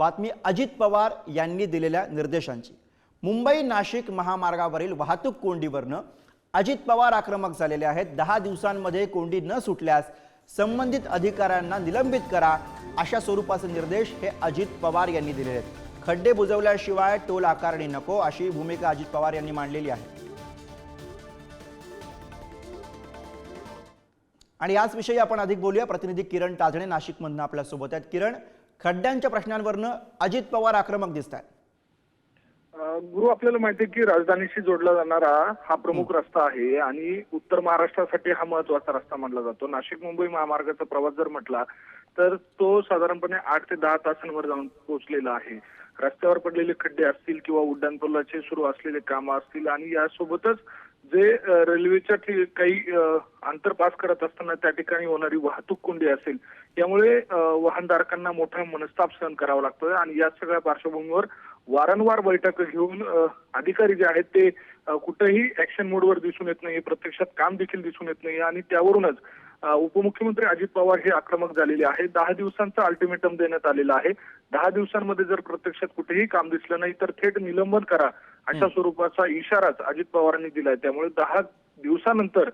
बातमी अजित पवार यांनी दिलेल्या निर्देशांची. मुंबई नाशिक महामार्गावरील वाहतूक कोंडीवरनं अजित पवार आक्रमक झालेले आहेत. दहा दिवसांमध्ये कोंडी न सुटल्यास संबंधित अधिकाऱ्यांना निलंबित करा अशा स्वरूपाचे निर्देश हे अजित पवार यांनी दिलेले आहेत. खड्डे बुजवल्याशिवाय टोल आकारणी नको अशी भूमिका अजित पवार यांनी मांडलेली आहे. आणि याच विषयी आपण अधिक बोलूया. प्रतिनिधी किरण ताजणे नाशिकमधनं आपल्यासोबत आहेत. किरण खड्ड्यांच्या प्रश्नांवरनं अजित पवार आक्रमक दिसत आहेत गुरु आपल्याला माहिती आहे की राजधानीशी जोडला जाणारा हा प्रमुख रस्ता आहे आणि उत्तर महाराष्ट्रासाठी हा महत्त्वाचा रस्ता मानला जातो. नाशिक मुंबई महामार्गाचा प्रवास जर म्हटला तर तो साधारणपणे आठ ते दहा तासांवर जाऊन पोहोचलेला आहे. रस्त्यावर पडलेले खड्डे असतील किंवा उड्डाणपुलाचे सुरू असलेले कामं असतील आणि यासोबतच जे रेल्वेच्या काही अंतर पास करत असताना त्या ठिकाणी होणारी वाहतूक कोंडी असेल यामुळे वाहनधारकांना मोठा मनस्ताप सहन करावा लागतो आणि या सगळ्या पार्श्वभूमीवर वारंवार बैठक घेऊन अधिकारी जे आहेत ते कुठेही ऍक्शन मोडवर दिसून येत नाही प्रत्यक्षात काम देखील दिसून येत नाही आणि त्यावरूनच उपमुख्यमंत्री अजित पवार हे आक्रमक झालेले आहे दहा दिवसांचा अल्टिमेटम देण्यात आलेलं आहे. दहा दिवसांमध्ये जर प्रत्यक्षात कुठेही काम दिसलं नाही तर थेट निलंबन करा. अशा स्वरूपाचा इशाराच अजित पवारांनी दिलाय. त्यामुळे दहा दिवसानंतर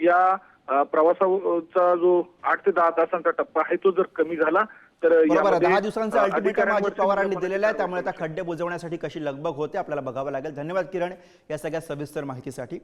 या प्रवासाचा जो आठ ते दहा तासांचा टप्पा आहे तो जर कमी झाला तर दहा दिवसांचं अल्टिमेटम अजित पवारांनी दिलेलं आहे. त्यामुळे आता खड्डे बुजवण्यासाठी कशी लगबग होते आपल्याला बघावं लागेल. धन्यवाद किरण या सगळ्या सविस्तर माहितीसाठी.